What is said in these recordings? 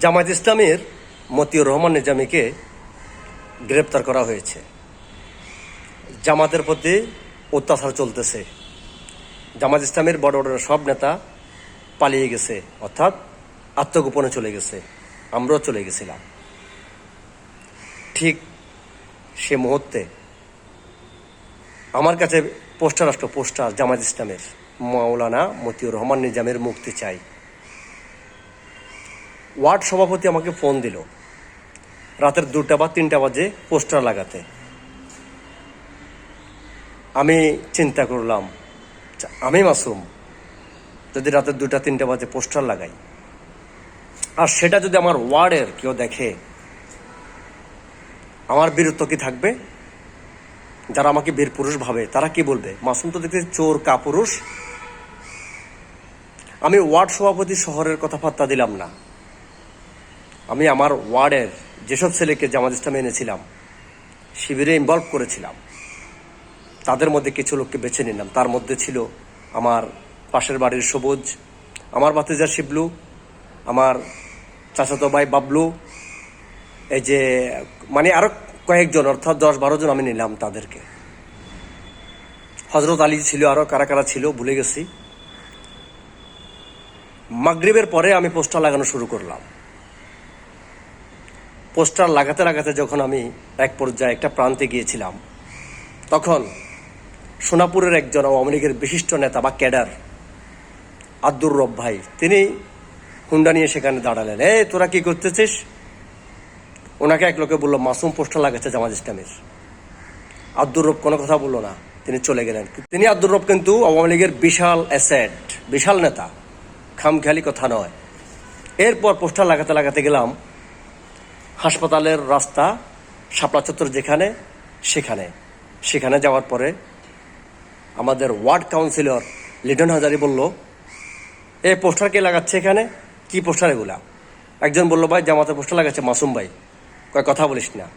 জামায়াত ইসলামের মতিউর রহমান নিজামীকে গ্রেপ্তার করা হয়েছে। জামাতের প্রতি অত্যাচার চলতেছে। জামাত ইসলামের বড় বড় সব নেতা পালিয়ে গেছে, অর্থাৎ আত্মগোপনে চলে গেছে। আমরাও চলে গেছিলাম। ঠিক সে মুহূর্তে আমার কাছে পোস্টার আসলো, পোস্টার জামাত ইসলামের। মাওলানা মতিউর রহমান নিজামের মুক্তি চাই। ওয়ার্ড সভাপতি আমাকে ফোন দিল। রাতের দুটা বা তিনটা বাজে পোস্টার লাগাতে। আমি চিন্তা করলাম আচ্ছা, আমি মাসুম যদি রাতের দুটা তিনটা বাজে পোস্টার লাগাই আর সেটা যদি আমার ওয়ার্ডের কেউ দেখে আমার বীরত্ব কি থাকবে? যারা আমাকে বীর পুরুষ ভাবে তারা কি বলবে? মাসুম তো দেখতে চোর কাপুরুষ। আমি ওয়ার্ড সভাপতি শহরের কথা পাত্তা দিলাম না। আমি আমার ওয়ার্ডের যেসব ছেলেকে জামাত ইসলামে এনেছিলাম, শিবিরে ইনভলভ করেছিলাম, তাদের মধ্যে কিছু লোককে বেছে নিলাম। তার মধ্যে ছিল আমার পাশের বাড়ির সবুজ, আমার বাতিজা শিবলু, আমার চাচাতো ভাই বাবলু, এই যে মানে আরও কয়েকজন, অর্থাৎ দশ বারো জন আমি নিলাম তাদেরকে। হজরত আলী ছিল আরও কারা কারা ছিল, ভুলে গেছি। মাগরিবের পরে আমি পোস্টার লাগানো শুরু করলাম। পোস্টার লাগাতে লাগাতে যখন আমি এক পর্যায়ে একটা প্রান্তে গিয়েছিলাম, তখন সোনাপুরের একজন আওয়ামী লীগের বিশিষ্ট নেতা বা ক্যাডার, আব্দুর রব ভাই, তিনি হুন্ডা নিয়ে সেখানে দাঁড়ালেন। এ, তোরা কি করতেছিস? ওনাকে এক লোকে বলল, মাসুম পোস্টার লাগাচ্ছে জামাত ইসলামের। আব্দুর রব কোনো কথা বলল না, তিনি চলে গেলেন। তিনি, আব্দুর রব কিন্তু আওয়ামী লীগের বিশাল অ্যাসেট, বিশাল নেতা, খামখেয়ালি কথা নয়। এরপর পোস্টার লাগাতে লাগাতে গেলাম হাসপাতালের রাস্তা, শাপলা চত্বর যেখানে, সেখানে। সেখানে যাওয়ার পরে আমাদের ওয়ার্ড কাউন্সিলর লিটন হাজারি বলল, এ পোস্টার কে লাগাচ্ছে এখানে? কি পোস্টার এগুলা? একজন বলল, ভাই, জামাতে পোস্টার লাগাচ্ছে মাসুম ভাই। কয়, কথা বলিস না।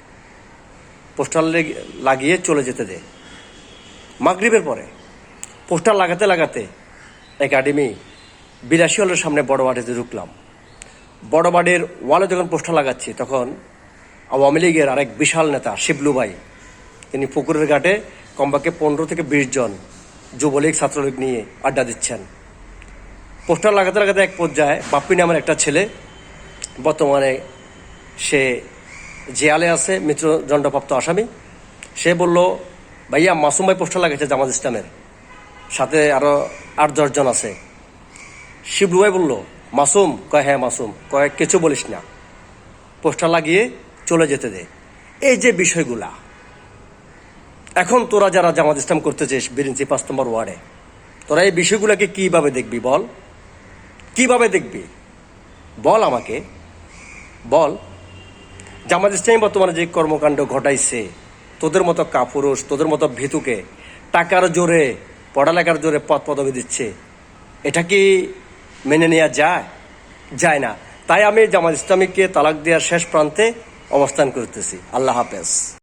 পোস্টার লেগ- লাগিয়ে চলে যেতে দে। মাগরিবের পরে পোস্টার লাগাতে লাগাতে একাডেমি বিলাসী হলের সামনে বড় বাড়িতে ঢুকলাম। বড় বাড়ির ওয়ালে যখন পোস্টার লাগাচ্ছি, তখন আওয়ামী লীগের আরেক বিশাল নেতা, শিবলু ভাই, তিনি পুকুরের ঘাটে কমবাকে পনেরো থেকে বিশ জন যুবলীগ, ছাত্রলীগ নিয়ে আড্ডা দিচ্ছেন। পোস্টার লাগাতে লাগাতে এক পর্যায়ে বাপ্পি নামের একটা ছেলে, বর্তমানে সে জেয়ালে আছে মৃত্যুদণ্ডপ্রাপ্ত আসামি। সে বলল, ভাইয়া, মাসুম ভাই পোস্টার লাগাইছে জামাত ইসলামের, সাথে আরও আট দশজন আছে। শিবলু ভাই বলল মাসুম, কয় হ্যাঁ মাসুম, কয়, কিছু বলিস না। পোস্টার লাগিয়ে চলে যেতে দে। এই যে বিষয়গুলা। এখন তোরা যারা জামাত ইসলাম করতে চেস বিরিঞ্চি পাঁচ নম্বর ওয়ার্ডে, তোরা এই বিষয়গুলোকে কীভাবে দেখবি বল? কীভাবে দেখবি? বল আমাকে। বল। জামাত ইসলামী বর্তমানে যে কর্মকাণ্ড ঘটাইছে, তোদের মতো কাপুরুষ, তোদের মতো ভীতুকে টাকার জোরে, পড়ালেখার জোরে পদ পদবি দিচ্ছে, এটা কি মেনে নেওয়া যায়? যায় না। তাই আমি জামাত ইসলামীকে তালাক দেওয়ার শেষ প্রান্তে অবস্থান করতেছি। আল্লাহ হাফেজ।